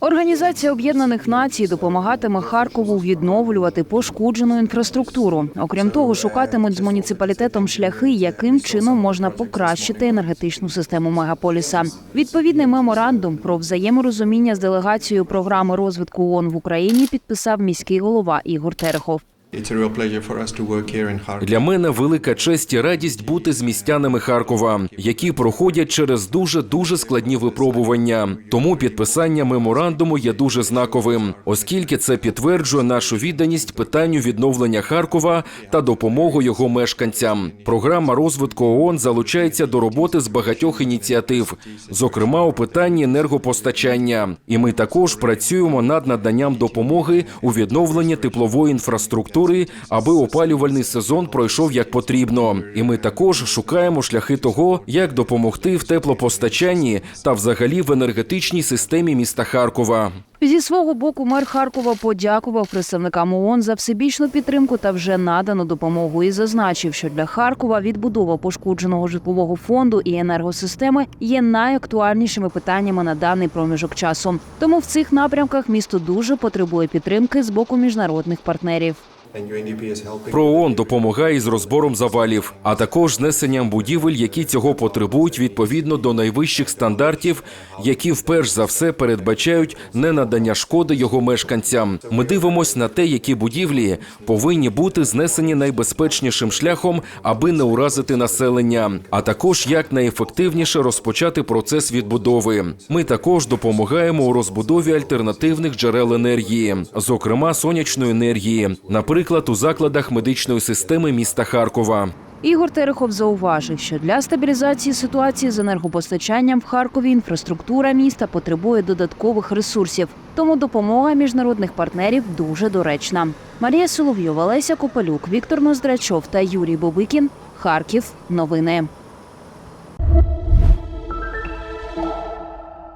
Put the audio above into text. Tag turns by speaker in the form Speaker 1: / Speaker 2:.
Speaker 1: Організація Об'єднаних Націй допомагатиме Харкову відновлювати пошкоджену інфраструктуру. Окрім того, шукатимуть з муніципалітетом шляхи, яким чином можна покращити енергетичну систему мегаполіса. Відповідний меморандум про взаєморозуміння з делегацією програми розвитку ООН в Україні підписав міський голова Ігор Терехов.
Speaker 2: Для мене велика честь і радість бути з містянами Харкова, які проходять через дуже дуже складні випробування. Тому підписання меморандуму є дуже знаковим, оскільки це підтверджує нашу відданість питанню відновлення Харкова та допомогу його мешканцям. Програма розвитку ООН залучається до роботи з багатьох ініціатив, зокрема у питанні енергопостачання. І ми також працюємо над наданням допомоги у відновленні теплової інфраструктури, аби опалювальний сезон пройшов як потрібно. І ми також шукаємо шляхи того, як допомогти в теплопостачанні та взагалі в енергетичній системі міста Харкова.
Speaker 1: Зі свого боку мер Харкова подякував представникам ООН за всебічну підтримку та вже надану допомогу і зазначив, що для Харкова відбудова пошкодженого житлового фонду і енергосистеми є найактуальнішими питаннями на даний проміжок часу. Тому в цих напрямках місто дуже потребує підтримки з боку міжнародних партнерів.
Speaker 3: And UNDP is helping.
Speaker 2: Про ООН допомагає із розбором завалів, а також знесенням будівель, які цього потребують відповідно до найвищих стандартів, які вперш за все передбачають не надання шкоди його мешканцям. Ми дивимось на те, які будівлі повинні бути знесені найбезпечнішим шляхом, аби не уразити населення, а також як найефективніше розпочати процес відбудови. Ми також допомагаємо у розбудові альтернативних джерел енергії, зокрема сонячної енергії, наприклад, у закладах медичної системи міста Харкова.
Speaker 1: Ігор Терехов зауважив, що для стабілізації ситуації з енергопостачанням в Харкові інфраструктура міста потребує додаткових ресурсів. Тому допомога міжнародних партнерів дуже доречна. Марія Соловйова, Леся Копалюк, Віктор Ноздрачов та Юрій Бобикін. Харків. Новини.